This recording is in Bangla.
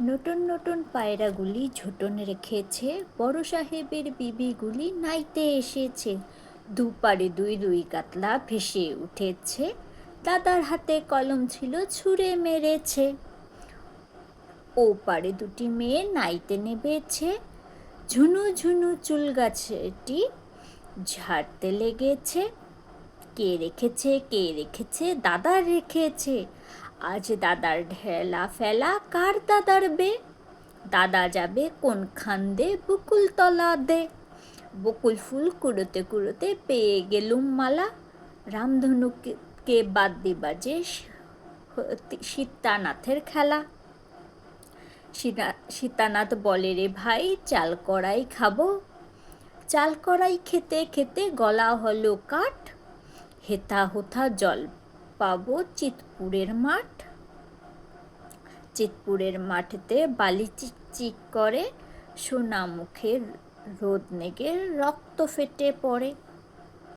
নতুন নতুন পায়রাগুলি ঝুটন রেখেছে, বড় সাহেবের বিবিগুলি নাইতে এসেছে। দুপারে দুই দুই কাতলা ভেসে উঠেছে, দাদার হাতে কলম ছিল ছুঁড়ে মেরেছে। ও পারে দুটি মেয়ে নাইতে নেবেছে, ঝুনু ঝুনু চুল গাছটি ঝাড়তে লেগেছে। কে রেখেছে কে রেখেছে দাদার রেখেছে। আজ দাদার ঢেলা ফেলা, কার দাদার বে? দাদা যাবে কোন খান দে বকুল তলা দে। বকুল ফুল কুড়োতে কুড়োতে পেয়ে গেলুম মালা। রামধনুকে বাদ দিবা যে সীতানাথের খেলা। সীতা- সীতানাথ বলে, রে ভাই, চাল কড়াই খাব? চাল কড়াই খেতে খেতে গলা হলো কাঠ। হেথা হোথা জল পাবো চিতপুরের মাঠ। চিতপুরের মাঠেতে বালি চিক করে সোনা মুখের রোদ নেগে রক্ত ফেটে পড়ে।